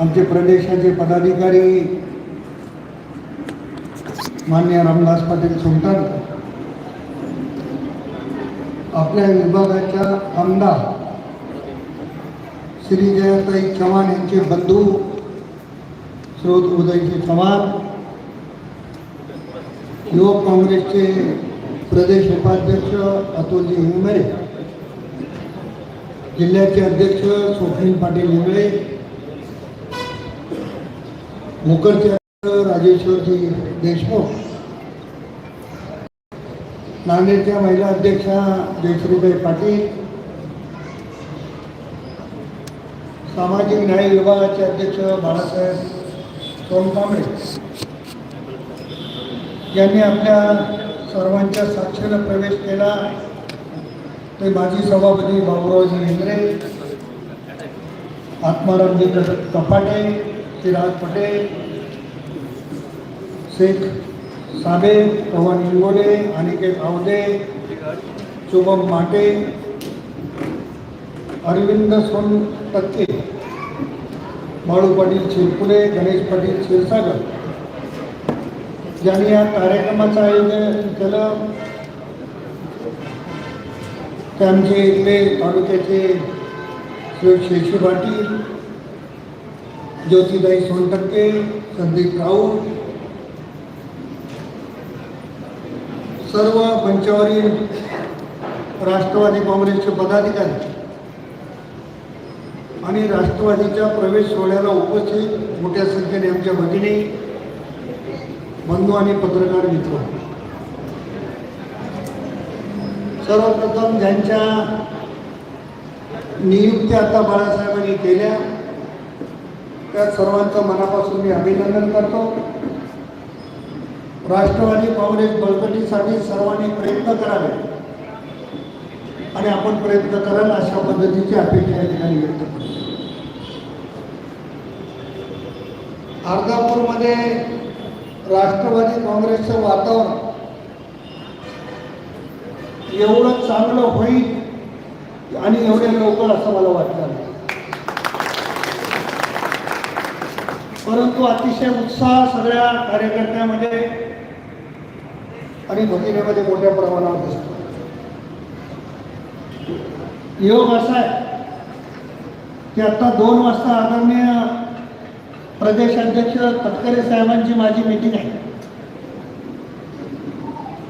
आमचे प्रदेशाचे पदाधिकारी मान्य रामदास पाटील सुलतान आपल्या विभागाच्या आमदार श्री जयाताई चव्हाण यांचे बंधू श्रोत उदयजी चव्हाण युवक काँग्रेसचे प्रदेश उपाध्यक्ष अतुलजी हिंगरे जिल्ह्याचे अध्यक्ष स्वप्नील पाटील हिंगळे मुकरचे राजेश्वरजी देशमुख नांदेडच्या महिला अध्यक्षा जयश्रीबाई पाटील सामाजिक न्याय विभागाचे अध्यक्ष बाळासाहेब सोनकांबळे यांनी आपल्या सर्वांच्या साक्षीनं प्रवेश केला. ते माजी सभापती बाबुरावजी इंद्रे आत्मारामजी कपाटे चिराग पटेल शेख साबे पवन इंगोले अनिकेत आवदे शुभम माटे अरविंद सोन टक्के बाळू पाटील शिरपुले गणेश पाटील क्षीरसागर. ज्यांनी या कार्यक्रमाचं आयोजन केलं त्यांचे इथले तालुक्याचे श्री शेषू पाटील ज्योतिबाई सोनटक्के संदीप राऊत सर्व मंचावरील राष्ट्रवादी काँग्रेसचे पदाधिकारी आणि राष्ट्रवादीच्या प्रवेश सोहळ्याला उपस्थित मोठ्या संख्येने आमच्या भगिनी बंधू आणि पत्रकार मित्र. सर्वप्रथम ज्यांच्या नियुक्त्या आता बाळासाहेबांनी केल्या त्या सर्वांचं मनापासून मी अभिनंदन करतो. राष्ट्रवादी काँग्रेस बळकटीसाठी सर्वांनी प्रयत्न करावे. आणि आपण प्रयत्न कराल अशा पद्धतीची अपेक्षा या ठिकाणी व्यक्त करतो. अर्धापूरमध्ये राष्ट्रवादी काँग्रेसचं वातावरण एवढं चांगलं होईल आणि एवढे लवकर असं मला वाटतं नाही परंतु अतिशय उत्साह सगळ्या कार्यकर्त्यामध्ये आणि भगिनीमध्ये मोठ्या प्रमाणावर दिसतो. योग असा आहे की आता दोन वाजता आदरणीय प्रदेशाध्यक्ष तटकरे साहेबांची माझी मीटिंग आहे.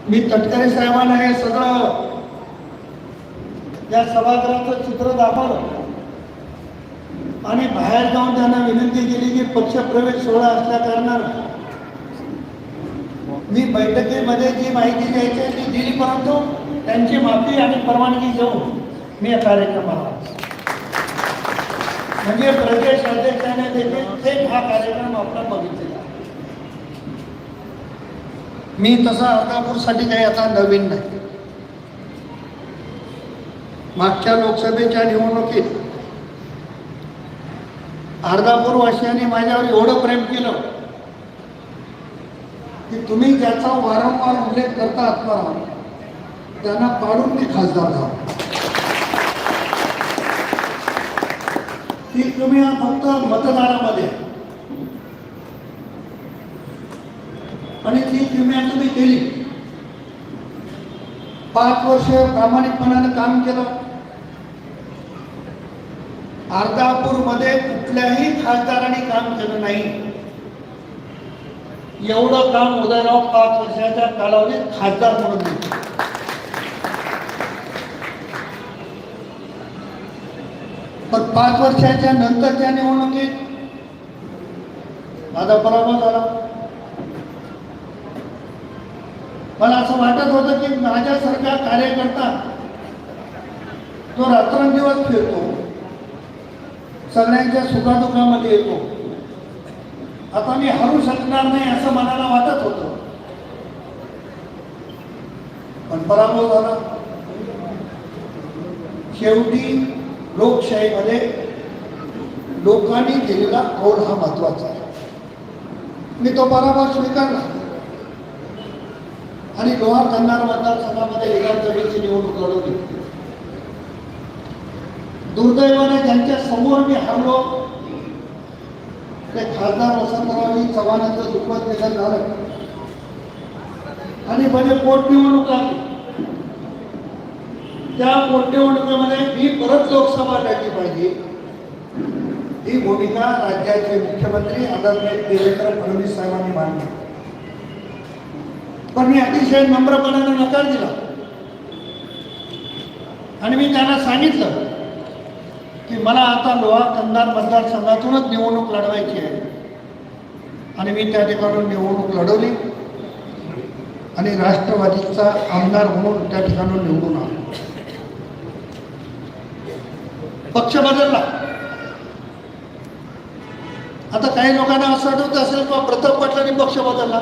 मी तटकरे साहेबांना हे सगळं या सभागृहाचं चित्र दाखवलं. आणि बाहेर जाऊन त्यांना विनंती केली की पक्षप्रवेश सोहळा असल्या कारणानं. मी बैठकीमध्ये जी माहिती द्यायची ती दिली परंतु त्यांची माफी आणि परवानगी घेऊन मी या कार्यक्रमाला म्हणजे प्रदेश अध्यक्षाने देखील थेट हा कार्यक्रम आपला बघितलेला मी तसा अर्धापूरसाठी काही आता नवीन नाही. मागच्या लोकसभेच्या निवडणुकीत अर्धापूर वासियांनी माझ्यावर एवढं प्रेम केलं की तुम्ही ज्याचा वारंवार उल्लेख करता आत्मा त्यांना पाडून मी खासदार झालो. ती तुम्ही फक्त मतदारामध्ये आणि ती किमया तुम्ही केली. पाच वर्ष प्रामाणिकपणानं काम केलं. अर्धापूरमध्ये कुठल्याही खासदाराने काम केलं नाही. एवढं काम उदयराव पाच वर्षाच्या कालावधीत खासदार म्हणून पण पाच वर्षाच्या नंतरच्या निवडणुकीत माझा पराभव झाला. मला असं वाटत होतं की माझ्यासारखा कार्यकर्ता तो रात्रंदिवस फिरतो. सगळ्यांच्या सुखादुखामध्ये येतो. आता मी हरू शकणार नाही असं मनाला वाटत होतं. पण पराभव झाला. शेवटी लोकशाहीमध्ये लोकांनी दिलेला कौल हा महत्त्वाचा आहे. मी तो पराभव स्वीकारला. आणि लोहार कन्नार मतदारसंघामध्ये विधानसभेची निवडणूक लढवली. दुर्दैवाने ज्यांच्या समोर मी हरलो. ते खासदार वसंतरावजी चव्हाणांचं दुःखद निधन झालं. आणि म्हणजे पोटनिवडणूक लागली. त्या पोटनिवडणुकीमध्ये मी परत लोकसभा लढली पाहिजे ही भूमिका राज्याचे मुख्यमंत्री आदरणीय देवेंद्र फडणवीस साहेबांनी मांडली. पण मी अतिशय नम्रपणाने नकार दिला. आणि मी त्यांना सांगितलं की मला आता लोहा कंदार मतदारसंघातूनच निवडणूक लढवायची आहे. आणि मी त्या ठिकाणून निवडणूक लढवली. आणि राष्ट्रवादीचा आमदार म्हणून त्या ठिकाणून निवडून आलो. पक्ष बदलला. आता काही लोकांना असं आठवत असेल किंवा प्रताप पाटलांनी पक्ष बदलला.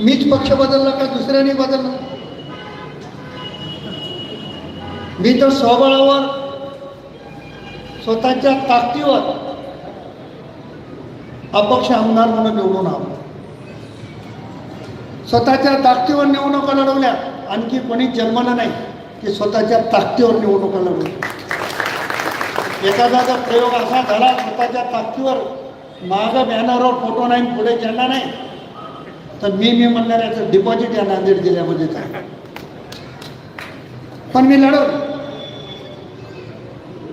मीच पक्ष बदलला का दुसऱ्याने बदलला? मी तर स्वबळावर स्वतःच्या ताकदीवर अपक्ष आमदार म्हणून निवडून आलो. स्वतःच्या ताकदीवर निवडणुका लढवल्या आणखी कोणी जन्मलं नाही की स्वतःच्या ताकदीवर निवडणुका लढवल्या. एखादा प्रयोग असा झाला स्वतःच्या ताकदीवर मागं बॅनरवर फोटो नाही पुढे झेंडा नाही तर मी मी म्हणणार याचं डिपॉझिट या नांदेड जिल्ह्यामध्येच आहे पण मी लढवलं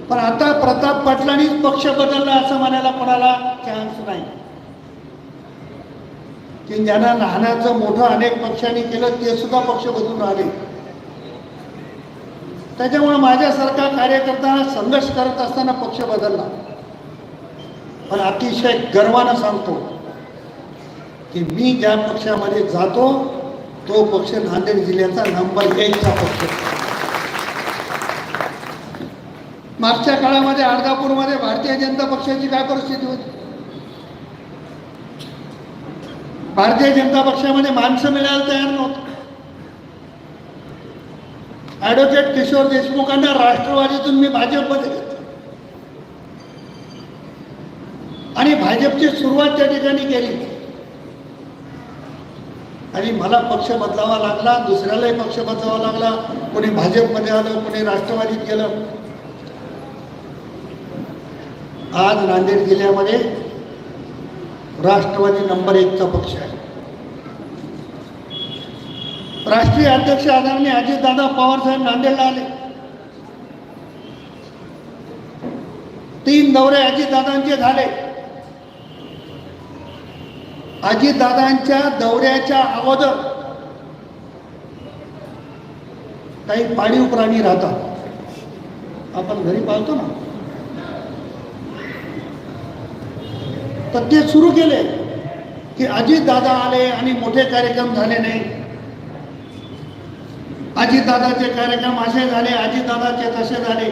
पण आता प्रताप पाटलांनीच पक्ष बदलला असं म्हणायला कोणाला चान्स नाही. की ज्यांना लहानाचं मोठं अनेक पक्षांनी केलं ते सुद्धा पक्ष बदलून आले त्याच्यामुळे माझ्यासारखा कार्यकर्ता संघर्ष करत असताना पक्ष बदलला. पण अतिशय गर्वानं सांगतो की मी ज्या पक्षामध्ये जातो तो पक्ष नांदेड जिल्ह्याचा नंबर एकचा पक्ष मागच्या काळामध्ये अर्धापूरमध्ये भारतीय जनता पक्षाची काय परिस्थिती होती? भारतीय जनता पक्षामध्ये माणसं मिळायला तयार नव्हतं. ॲडव्होकेट किशोर देशमुखांना राष्ट्रवादीतून मी भाजपमध्ये घेतलं. आणि भाजपची सुरुवात त्या ठिकाणी केली. आणि मला पक्ष बदलावा लागला दुसऱ्यालाही पक्ष बदलावा लागला. कोणी भाजपमध्ये आलं कोणी राष्ट्रवादीत गेलं. आज नांदेड जिल्ह्यामध्ये राष्ट्रवादी नंबर एकचा पक्ष आहे. राष्ट्रीय अध्यक्ष आदरणीय अजितदादा पवार साहेब नांदेडला आले. तीन दौरे अजितदादांचे झाले. अजितदादांच्या दौऱ्याच्या अगोदर काही पाळीव प्राणी राहतात. आपण घरी पाहतो ना? तर ते सुरू केले की अजितदादा आले आणि मोठे कार्यक्रम झाले नाही. अजितदादाचे कार्यक्रम असे झाले अजितदादाचे तसे झाले.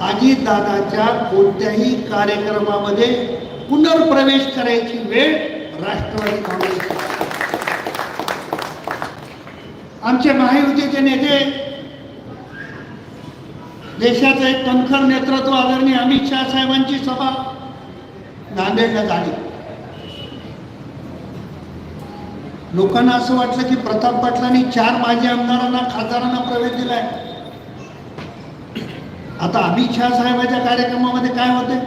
अजितदादाच्या कोणत्याही कार्यक्रमामध्ये पुनर्प्रवेश करायची वेळ राष्ट्रवादी काँग्रेस आमचे महायुतीचे नेते देशाचं एक कणखर नेतृत्व आदरणीय अमित शहा साहेबांची सभा नांदेडला जाणे. लोकांना असं वाटलं की प्रताप पाटलांनी चार माजी आमदारांना खासदारांना प्रवेश दिलाय. आता अमित शहा साहेबांच्या कार्यक्रमामध्ये काय होते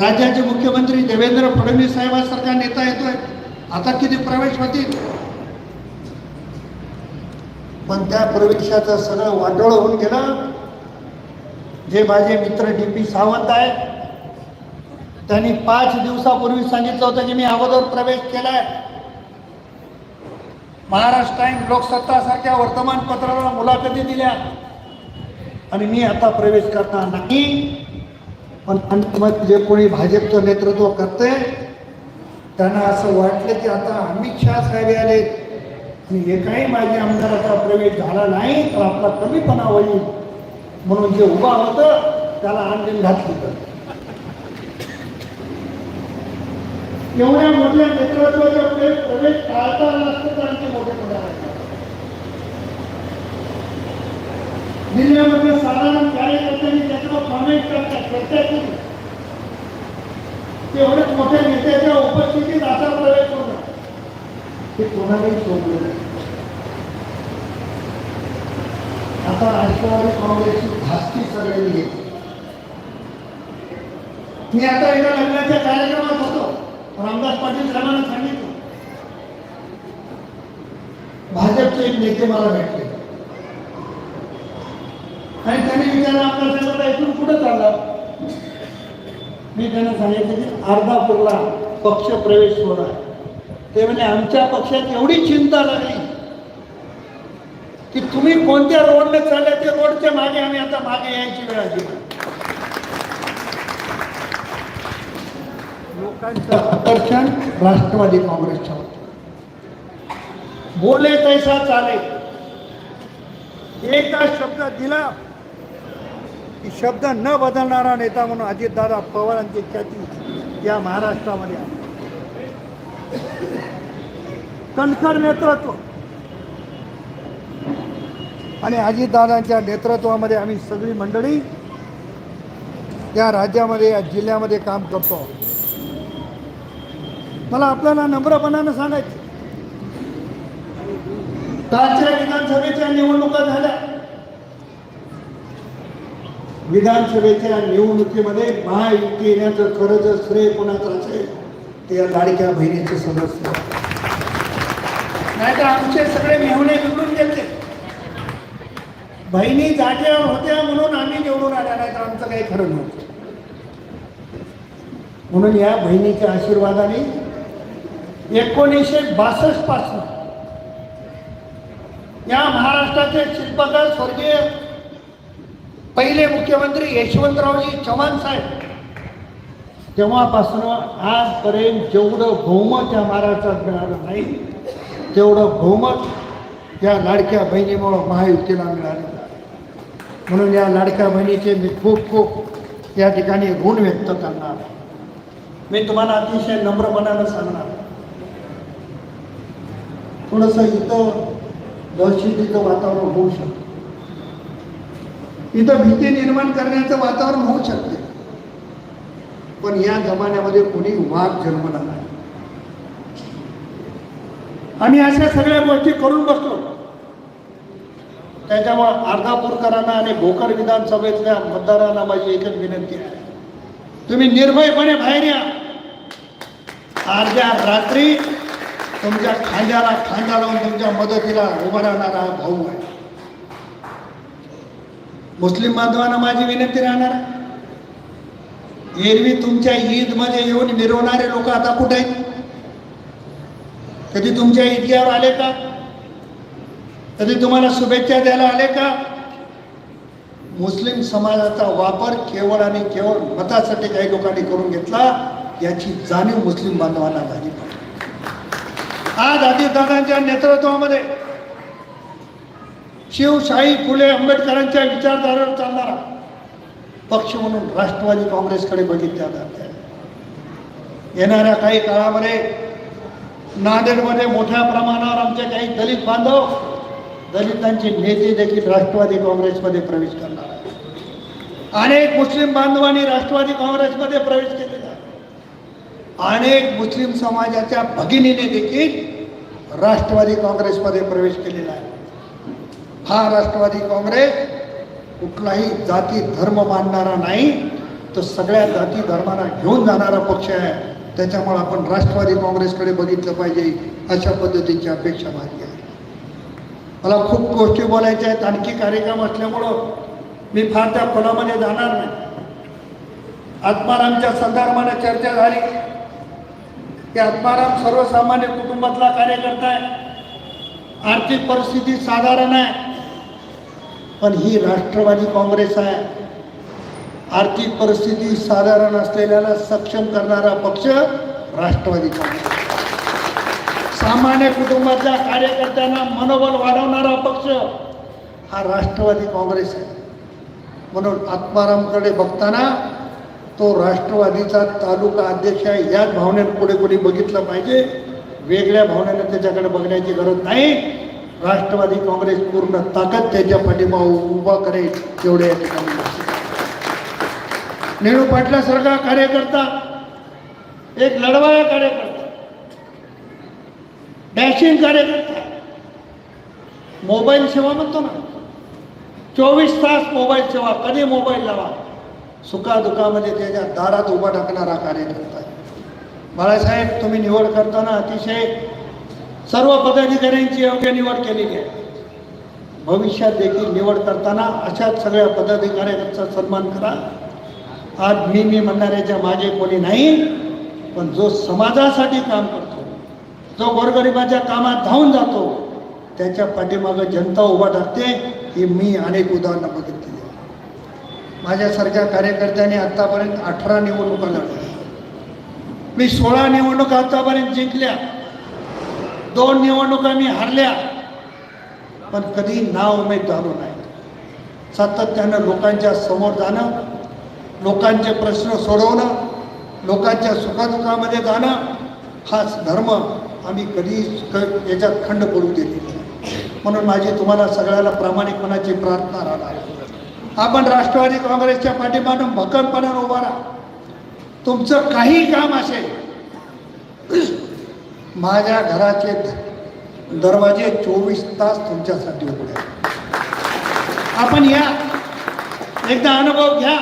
राज्याचे मुख्यमंत्री देवेंद्र फडणवीस साहेबांसारखा नेता येतोय. आता किती प्रवेश होतील? पण त्या प्रवेशाचं सगळं वाटोळ होऊन गेलं. जे माझे मित्र डी पी सावंत आहेत त्यांनी पाच दिवसापूर्वी सांगितलं होतं की मी अगोदर प्रवेश केलाय. महाराष्ट्र टाइम लोकसत्ता सारख्या वर्तमानपत्राला मुलाखती दिल्या. आणि मी आता प्रवेश करणार नाही. पण जे कोणी भाजपचं नेतृत्व करते त्यांना असं वाटलं की आता अमित शहा साहेब आले. आणि एकाही माझ्या आमदाराचा प्रवेश झाला नाही तर आपला कमीपणा होईल. म्हणून जे उभा होतं त्याला आणखीन घातली तर एवढ्या मोठ्या नेतृत्वाचे आपले प्रवेश टाळता आला असतं तर आमचे मोठे पडा जिल्ह्यामध्ये साधारण कार्यकर्त्यांनी त्याच्यावर कॉमेंट करतात चर्चा केली एवढ्याच मोठ्या नेत्याच्या उपस्थितीत असा प्रवेश होता ते कोणालाही सोडलं नाही. आता राष्ट्रवादी काँग्रेसची धास्ती सगळ्यांनी घेतली. मी आता एका लग्नाच्या कार्यक्रमात रामदास पाटील साहेबांना सांगितलं. भाजपचे एक नेते मला भेटले. आणि त्यांनी विचारलं आपल्या साहेबांना इथून कुठं चालला? मी त्यांना सांगितलं की अर्धापूरला पक्ष प्रवेश होणार ते म्हणजे आमच्या पक्षात एवढी चिंता लागली की तुम्ही कोणत्या रोडने चालले ते रोडच्या मागे आम्ही आता मागे यायची वेळ आली लोकांचं आकर्षण राष्ट्रवादी काँग्रेसच्या होतं बोले तैसा चाले. एकदा शब्द दिला की शब्द न बदलणारा नेता म्हणून अजितदादा पवारांची ख्याती या महाराष्ट्रामध्ये कणखर नेतृत्व. आणि अजितदादांच्या नेतृत्वामध्ये आम्ही सगळी मंडळी या राज्यामध्ये या जिल्ह्यामध्ये काम करतो मला आपल्याला नम्रपणानं सांगायचं. कालच्या विधानसभेच्या निवडणुका झाल्या. विधानसभेच्या निवडणुकीमध्ये महायुती येण्याचं खरं जर श्रेय कोणाचं असेल ते या लाडक्या बहिणीचे सदस्य. नाहीतर आमचे सगळे मेहुणे निवडून गेले. बहिणी जागेवर होत्या म्हणून आम्ही निवडून आल्या नाहीतर आमचं काही खरं नव्हतं. म्हणून या बहिणीच्या आशीर्वादाने एकोणीसशे बासष्टपासून. या महाराष्ट्राचे शिल्पकार स्वर्गीय पहिले मुख्यमंत्री यशवंतरावजी चव्हाण साहेब. तेव्हापासून आजपर्यंत जेवढं बहुमत या महाराष्ट्रात मिळालं नाही तेवढं बहुमत या लाडक्या बहिणीमुळं महायुतीला मिळालं. म्हणून या लाडक्या बहिणीचे मी खूप खूप या ठिकाणी ऋण व्यक्त करणार. मी तुम्हाला अतिशय नम्रपणानं सांगणार. थोडंसं इथं दहशतीचं वातावरण होऊ शकतं. इथं भीती निर्माण करण्याचं वातावरण होऊ शकते. पण या जमान्यामध्ये कोणी वाघ जन्मला नाही. आम्ही अशा सगळ्या गोष्टी करून बसलो. त्याच्यामुळं अर्धापूरकरांना आणि भोकर विधानसभेतल्या मतदारांना माझी एकच विनंती आहे. तुम्ही निर्भयपणे बाहेर या. अर्ध्या रात्री तुमच्या खांद्याला खांदा लावून तुमच्या मदतीला उभा राहणारा हा भाऊ आहे. मुस्लिम बांधवांना माझी विनंती राहणार? एरवी तुमच्या ईदमध्ये येऊन मिरवणारे लोक आता कुठे आहेत? कधी तुमच्या ईदग्यावर आले का? कधी तुम्हाला शुभेच्छा द्यायला आले का? मुस्लिम समाजाचा वापर केवळ आणि केवळ मतासाठी काही लोकांनी करून घेतला याची जाणीव मुस्लिम बांधवांना झाली पाहिजे. आज अजितदादांच्या नेतृत्वामध्ये शिवशाही फुले आंबेडकरांच्या विचारधारेवर चालणारा पक्ष म्हणून राष्ट्रवादी काँग्रेसकडे बघितल्या जात. येणाऱ्या काही काळामध्ये नांदेडमध्ये मोठ्या प्रमाणावर आमचे काही दलित बांधव दलितांचे नेते देखील राष्ट्रवादी काँग्रेसमध्ये प्रवेश करणार अनेक मुस्लिम बांधवांनी राष्ट्रवादी काँग्रेसमध्ये प्रवेश केला. अनेक मुस्लिम समाजाच्या भगिनीने देखील राष्ट्रवादी काँग्रेसमध्ये प्रवेश केलेला आहे. हा राष्ट्रवादी काँग्रेस कुठलाही जाती धर्म मानणारा नाही तर सगळ्या जाती धर्मांना घेऊन जाणारा पक्ष आहे. त्याच्यामुळे आपण राष्ट्रवादी काँग्रेसकडे बघितलं पाहिजे अशा पद्धतीची अपेक्षा माझी आहे. मला खूप गोष्टी बोलायच्या आहेत आणखी कार्यक्रम असल्यामुळं मी फार त्या खोलामध्ये जाणार नाही. आत्मारामच्या संदर्भाने चर्चा झाली. की आत्माराम सर्वसामान्य कुटुंबातला कार्यकर्ता आहे. आर्थिक परिस्थिती साधारण आहे. पण ही राष्ट्रवादी काँग्रेस आहे. आर्थिक परिस्थिती साधारण असलेल्याला सक्षम करणारा पक्ष राष्ट्रवादी काँग्रेस सामान्य कुटुंबातल्या कार्यकर्त्यांना मनोबल वाढवणारा पक्ष हा राष्ट्रवादी काँग्रेस आहे. म्हणून आत्मारामकडे बघताना तो राष्ट्रवादीचा तालुका अध्यक्ष आहे याच भावनेने पुढे कोणी बघितलं पाहिजे? वेगळ्या भावनेने त्याच्याकडे बघण्याची गरज नाही. राष्ट्रवादी काँग्रेस पूर्ण ताकद त्याच्या पाठिंबा उभा करेल एवढे या ठिकाणी नेहरू पाटलासारखा कार्यकर्ता एक लढवाया कार्यकर्ता डॅशिंग कार्यकर्ता. मोबाईल सेवा म्हणतो ना चोवीस तास मोबाईल सेवा कधी मोबाईल लावा? सुखादुखामध्ये त्याच्या दारात उभा टाकणारा कार्यकर्ता आहे. बाळासाहेब तुम्ही निवड करताना अतिशय सर्व पदाधिकाऱ्यांची योग्य निवड केलेली आहे. भविष्यात देखील निवड करताना अशाच सगळ्या पदाधिकाऱ्यांचा सन्मान करा. आज मी मी म्हणणाऱ्याच्या मागे कोणी नाही पण जो समाजासाठी काम करतो जो गोरगरिबाच्या कामात धावून जातो त्याच्या पाठीमागं जनता उभा टाकते ही मी अनेक उदाहरणं बघितली. माझ्यासारख्या कार्यकर्त्यांनी आत्तापर्यंत अठरा निवडणुका लढल्या मी सोळा निवडणुका आतापर्यंत जिंकल्या दोन निवडणुका मी हारल्या पण कधी नाव उमेद झालो नाही सातत्यानं लोकांच्या समोर जाणं लोकांचे प्रश्न सोडवणं लोकांच्या सुखादुखामध्ये जाणं हाच धर्म आम्ही कधी याच्यात खंड करू दिली नाही. म्हणून माझी तुम्हाला सगळ्याला प्रामाणिकपणाची प्रार्थना राहणार आहे. आपण राष्ट्रवादी काँग्रेसच्या पाठीमागून भक्कमपणानं उभा राहा. तुमचं काही काम असेल माझ्या घराचे दरवाजे चोवीस तास तुमच्यासाठी उघडे. आपण या. एकदा अनुभव घ्या.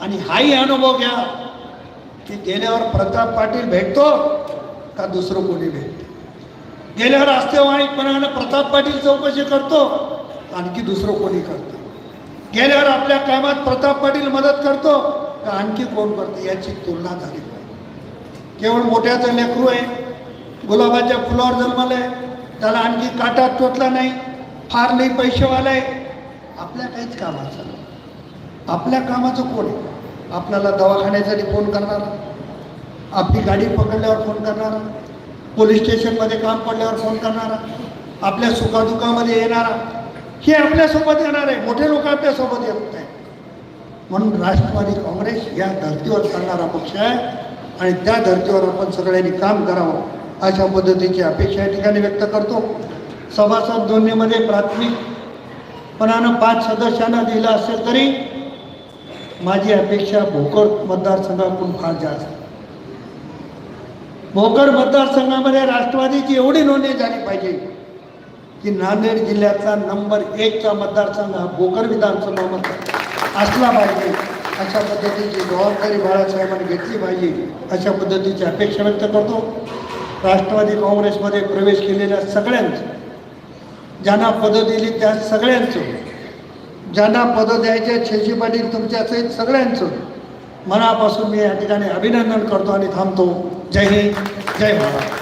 आणि हाही अनुभव घ्या की गेल्यावर प्रताप पाटील भेटतो का दुसरं कोणी भेटते? गेल्यावर असते वाईटपणानं प्रताप पाटील चौकशी करतो आणखी दुसरं कोणी करतो? गेल्यावर आपल्या कामात प्रताप पाटील मदत करतो का आणखी कोण करतो याची तुलना झाली पाहिजे. केवळ मोठ्याचं लेकरू आहे गुलाबाच्या फुलावर जन्मलं आहे त्याला आणखी काटा टोचला नाही फार नाही पैसेवाला आहे. आपल्या काहीच कामाचं आपल्या कामाचं कोण आहे? आपल्याला दवाखान्यासाठी फोन करणार आपली गाडी पकडल्यावर फोन करणारा पोलीस स्टेशनमध्ये काम पडल्यावर फोन करणारा आपल्या सुखादुखामध्ये येणारा हे आपल्यासोबत येणार आहे. मोठे लोक आपल्यासोबत येत नाही म्हणून राष्ट्रवादी काँग्रेस या धर्तीवर चालणारा पक्ष आहे आणि त्या धर्तीवर आपण सगळ्यांनी काम करावं अशा पद्धतीची अपेक्षा या ठिकाणी व्यक्त करतो. सभासद दोन्हीमध्ये प्राथमिकपणानं पाच सदस्यांना दिलं असेल तरी माझी अपेक्षा भोकर मतदारसंघातून फार जास्त. भोकर मतदारसंघामध्ये राष्ट्रवादीची एवढी नोंदणी झाली पाहिजे. की नांदेड जिल्ह्याचा नंबर एकचा मतदारसंघ हा भोकर विधानसभा मतदार असला पाहिजे. अशा पद्धतीची जबाबदारी बाळासाहेबांनी घेतली पाहिजे. अशा पद्धतीची अपेक्षा व्यक्त करतो. राष्ट्रवादी काँग्रेसमध्ये प्रवेश केलेल्या सगळ्यांचं ज्यांना पदं दिली त्या सगळ्यांचं ज्यांना पदं द्यायचे छेशी पाटील तुमच्या सगळ्यांचं मनापासून मी या ठिकाणी अभिनंदन करतो आणि थांबतो. जय हिंद जय महाराष्ट्र.